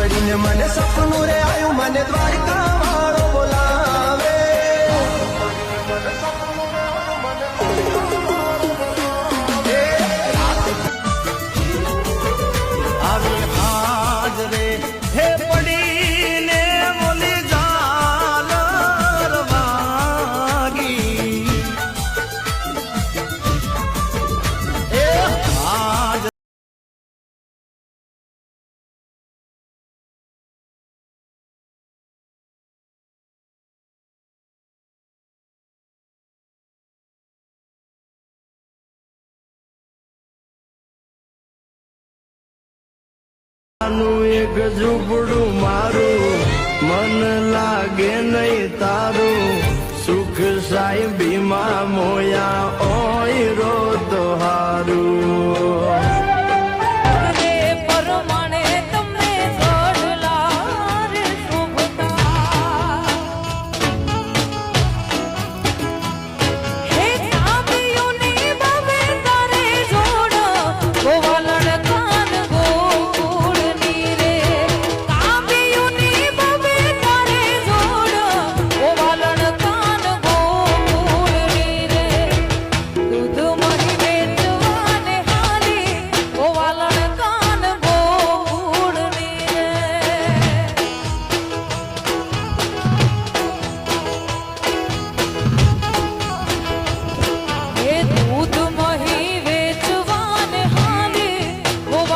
પડીને મને સપનું રે આવ્યું મને દ્વારકા વાળો બોલાવે. એક ઝૂપડું મારું. મન લાગે નહીં તારું. સુખ સાહેબી માં મોયા ઓય રો તો હારું.